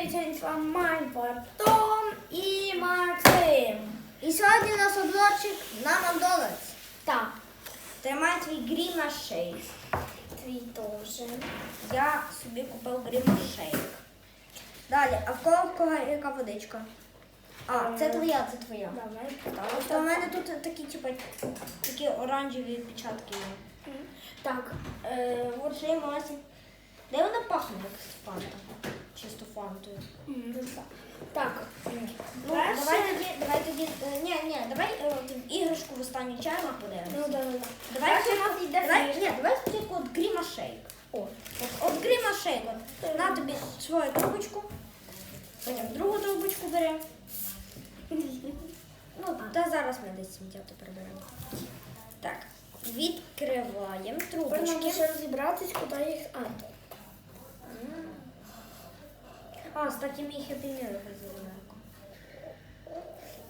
Вами Майнфа, Том і Максим. І сьогодні у нас обзорчик на Макдональдс. Так, Тримай твій гріма шейк. твій теж. Я собі купив гріма шейк. Далі, а в кого в кого яка водичка? А, це Е, твоя, це твоя. Давай, Просто у мене тут такі, типу, такі оранжеві відпечатки є. Так, Е, от ще й масі. Де вона пахне, як з фанта? Чисто фантою. м, так. Ну, Перше- давай тоді, давай тоді, е, ні, ні, давай е, іграшку в останній чергу подивимося. ну да, да, да. Давай Перше у нас йде давай, ні, давай спочатку от гріма шейк. О, от, от гріма шейк. От. На тобі свою трубочку. Потім другу трубочку бери. Ну, та зараз ми десь сміття приберемо. Так, відкриваємо трубочки. ще розібратись, куди їх. А, А, кстати, мій хеппі мір зеленко.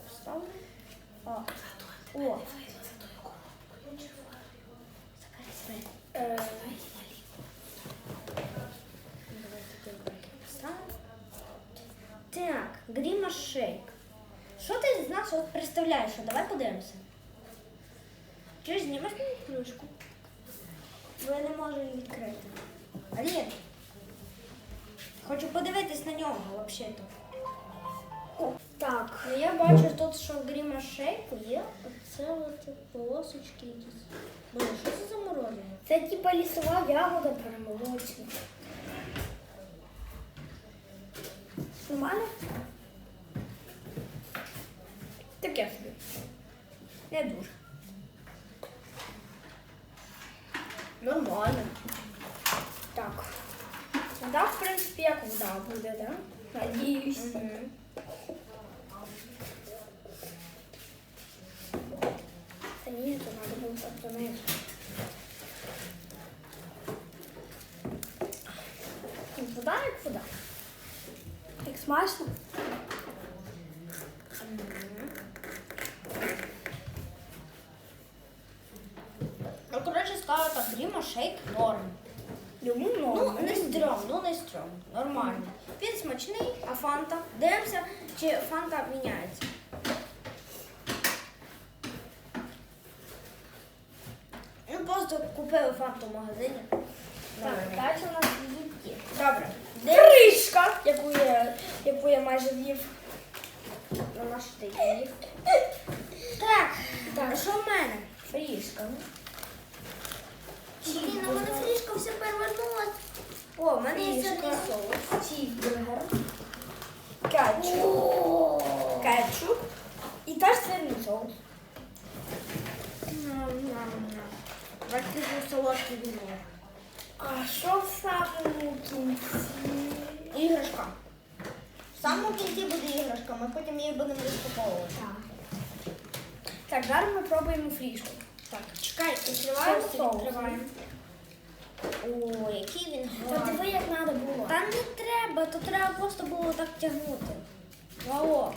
Вставлю. А. О. Е, Так, Гріма Шейк. Що ти з нас от представляєш? Давай подивимося. Чи ж знімеш мені кружку? Бо я не можу її відкрити. Алін, Хочу подивитись на нього взагалі-то. Так, Ну я бачу тут, що в Гріма Шейку є оце от полосочки якісь. Боже, що це за мороженое? це типа лісова ягода перемолочна. Нормально? Таке собі. Не дуже. Нормально. Вода, в принципі, як вода буде, да? Надіюсь. Мгм. Та ні, то треба було так. Ну, Вода як вода. Як смачно. Ну, коротше, скажу так, Гріма Шейк норм. Йому Ну, не стрьом, ну не стрьом. Нормально. Він смачний, а фанта. Дивимося, чи фанта міняється. Ну, просто купили фанту в магазині. Так, далі у нас їдки. Добре. Кришка, яку я, яку я майже з'їв. на наш тиждень. Так, Так. що в мене? Фрішка. Блін, у мене фрішка все перевернулась. О, в мене є сирний соус. Чізбургер. Кетчуп. Кетчуп. І теж сирний соус. Давайте візьму солодкий віно. А що в самому кінці? Іграшка. В самому кінці буде іграшка, ми потім її будемо розпаковувати. Так. Так, зараз ми пробуємо фрішку. Так, чекай, відкриваємо, Соус відкриваємо. О, який він Та гарний. диви, як треба було. Та не треба, то треба просто було так тягнути. Вау.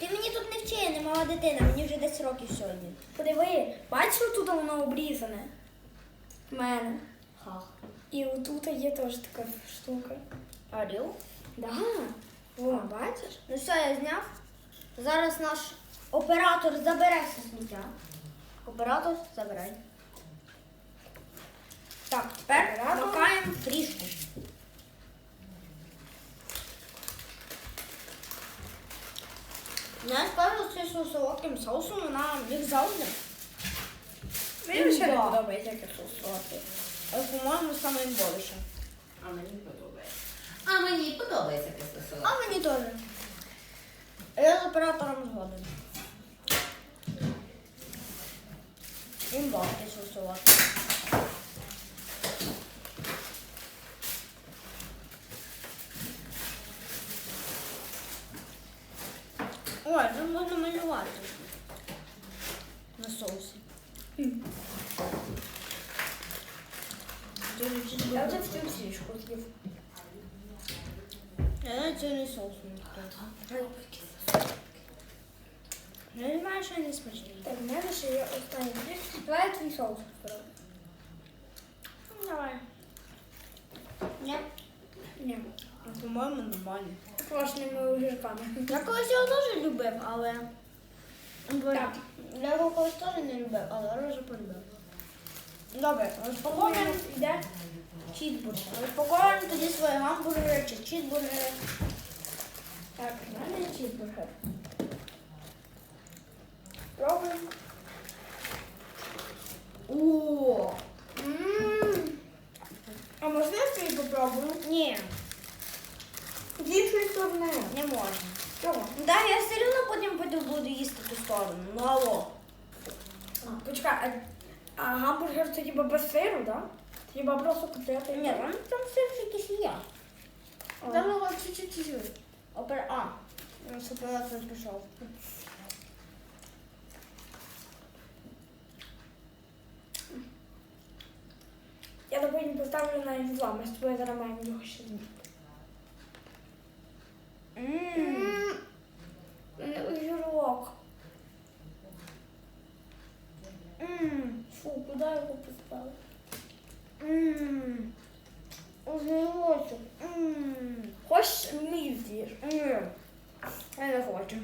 Ти мені тут не вчи, я не мала дитина, мені вже 10 років сьогодні. Подиви, бачиш, тут воно обрізане. В мене. Хах. І отут є теж така штука. Орел? Да. О, бачиш? Ну все, я зняв. Зараз наш оператор забере все сміття. Оператор, забирай. Так, тепер макаємо фрішку. Я скажу, що з солодким соусом вона міг завжди. Мені ще не подобається як соус солодкий. Але, по-моєму, саме більше. А мені подобається. А мені подобається просто солодке. А мені теж. Я з оператором згоден. Він бавки солодкий. Ой, тут можна малювати на соусі. Я вже всю фрішку з'їв. Я навіть цей соус не відкрив. Я не знаю, що не смачний. Так, в мене ще є останній фрішка. Давай я твій соус спробую. Ну, Давай. Ні. Ні. Ну, По-моєму, нормальні. Квашеними огірками. Я колись його теж любив, але. Так. Я його колись теж не любив, але вже полюбив. Добре, розпакуємо. Потім йде чізбургер. Розпакуємо тоді свої гамбургери чи чізбургери. Так, в мене чізбургер. Пробуємо. О! Ммм. А можна я свій попробую? З іншої сторони. не можна. Чого? Да, я все одно потім піду буду їсти ту сторону. Ну алло. А, почекай, а, а гамбургер це хіба без сиру, да? Хіба просто котлети? Ні, там, там все якісь є. Там його чуть-чуть чуть-чуть. Опер... А, ну, супермаркет не пішов. Я потім поставлю на два, ми з тобою зараз маємо його ще огірок. Ммм. Фу, куди його. Огірочок. Ммм. Хочеш мій з'їж? Я не хочу.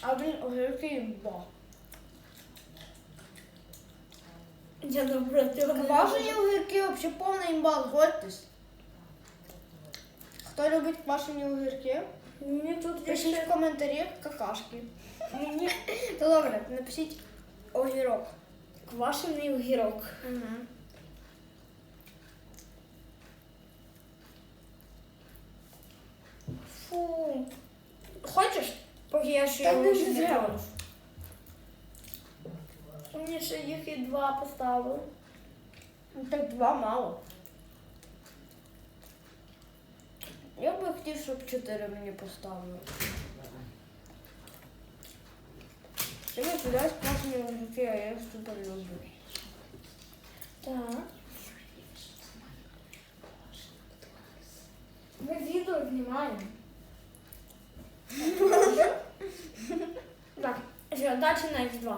А він огірки ба. Я не Квашені люблю. огірки взагалі повний імбал, згодьтесь. Хто любить квашені огірки? Мені тут Пишіть в коментарі какашки. Мені То добре, напишіть огірок. квашений огірок. Угу. Фу. Хочеш? Поки я ще його не ще ще їх і два поставили. Ну, Так два мало. Я би хотів, щоб чотири мені поставили. Я кудись квашені огірки, а я їх супер люблю. Так. Ми відео знімаємо. так, далі на X2.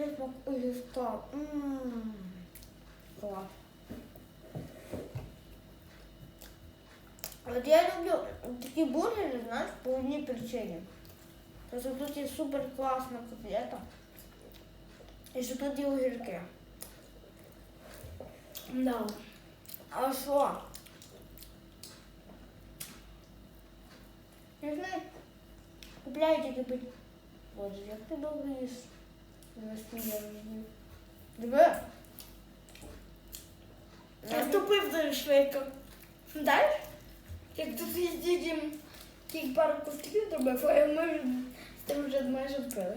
Ммм, присмак огірка. Ммм. Клас. От я люблю такі бургери, знаєш, по одній причині. Просто тут є супер класна котлета. І що тут є огірки. Да. А що? Не знаю. Купляю тільки пить. Боже, як ти добре їш. Настільки Я Диви. Наступив дуже швидко. Далі? Як тут дідім тільки пару кусків зробив, а ми з тим вже майже впили.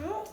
Ну.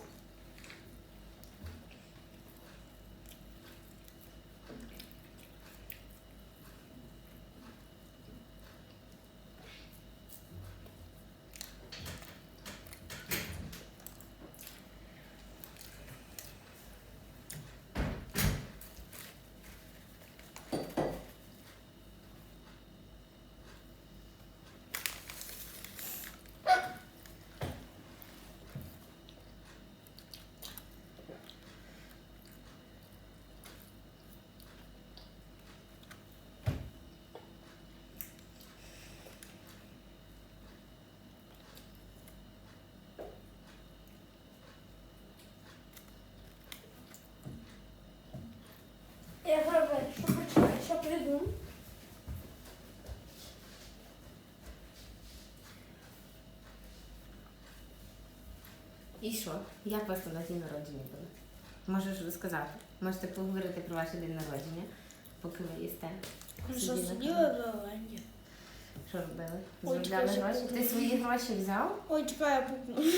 Я зараз що почекаю. І що? Як вас на день народження було? Можеш розказати? Можете поговорити про ваш день народження, поки ви їсте. Що сиділи в Лавенді? Що робили? Ой, Заробляли чекай, гроші? Ти свої гроші взяв? Ой, чекай, я пукну.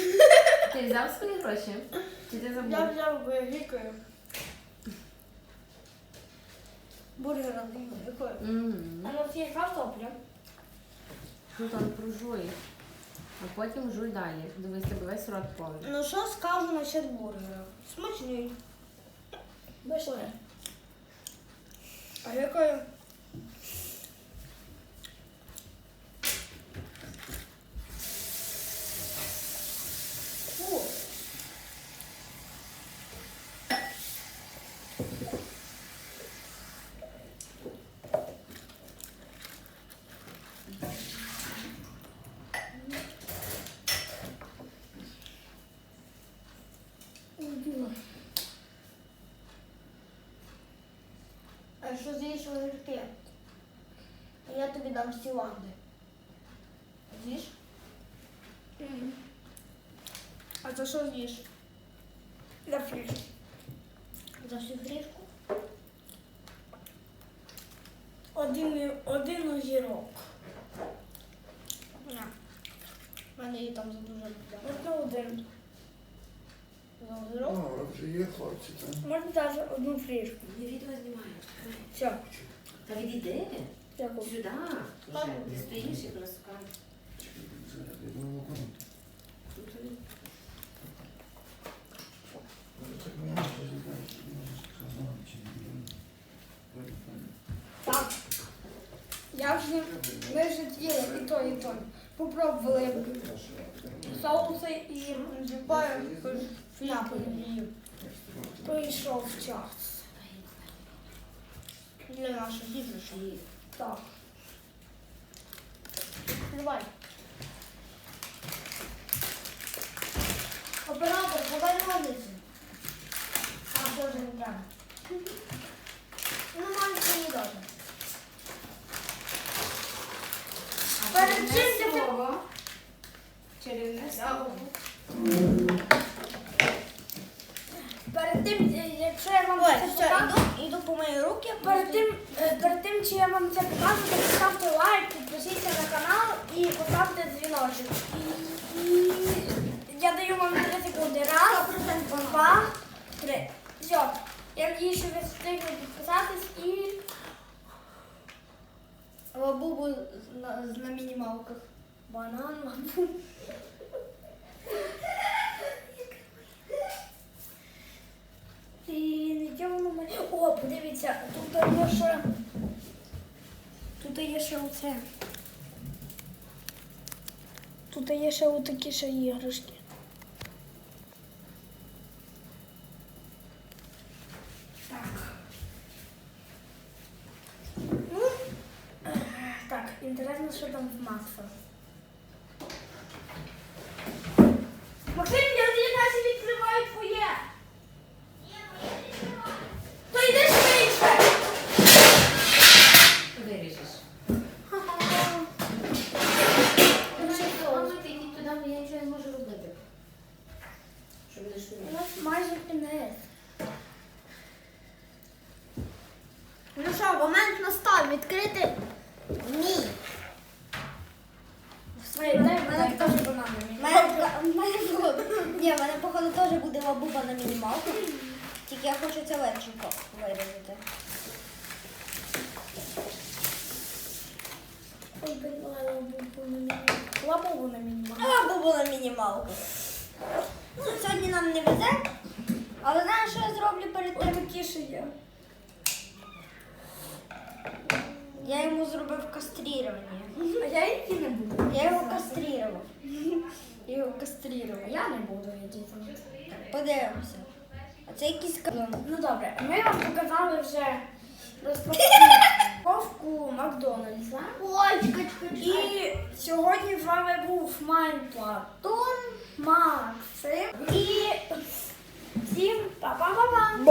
Ти взяв свої гроші? Чи ти забув? Я взяв, бо Бургера якою? Мгм. А у нас є картопля. Ну там пружує. А потім жуй далі. Дивись, тебе весь рот повний. Ну що скажу насчет бургера? Смачний. Пішли. А якою? Фу. А що з'їш огірки? Я тобі дам сіланди. З'їш? М. А це що з'їш? За фріш. За всю грішку? Один, один огірок. У мене її там за дуже. Можна один. Ну, вже є хлопці, так? Можна навіть одну фрішку. Я відео знімаю. Все. Та відійди. Дякую. Сюди. Вже. Ти стоїш і я. Так. Я вже ми вже з'їли і то, і то. Попробували соуси і зіпаю бізнесів. Так. Давай. Оператор, давай ножниці. А, вже не треба. Ну, маленький не добре. Перед чим ти слово. Чарівне слово. Перед тим, е, якщо я вам Ой, все, я вам це покажу, то поставте лайк, підпишіться на канал і поставте дзвіночок. І, я даю вам 3 секунди. Раз, два, три. Все. Як її ще ви встигли підписатись і Лабубу на, на мінімалках. банан, лабу. І воно мене. О, подивіться, тут ще. Тут є ще оце. Тут є ще отакі ще іграшки. Так. Ну, е, так, інтересно, що там в Макса. Максим, я наразі відкриваю твоє. То йди швидше. Виріжеш. Дуже Мама, ти йди туди, бо я нічого не можу робити. Що будеш У робити? нас майже кінець. Ну що, момент настав відкрити. Ні. Ой, дай, Мене теж банани. Ні, в мене походу теж буде лабуба на мінімалку. Тільки я хочу це легченько вирізати. Ой, лабубу на мінімалку. Лабубу на мінімалку. Лабубу на мінімалку. Ну, сьогодні нам не везе. Але знаєш, що я зроблю перед тим? такі ще є. Я йому зробив А я її не буду. Я його кастрірував. Я його кастрірував. Я не буду її Подивимося. А це якийсь казон. Ну добре, ми вам показали вже розпаковку Макдональдса. Ой, чекай, чекай, І сьогодні з вами був Майн Платон, Максим і всім па-па-па-па.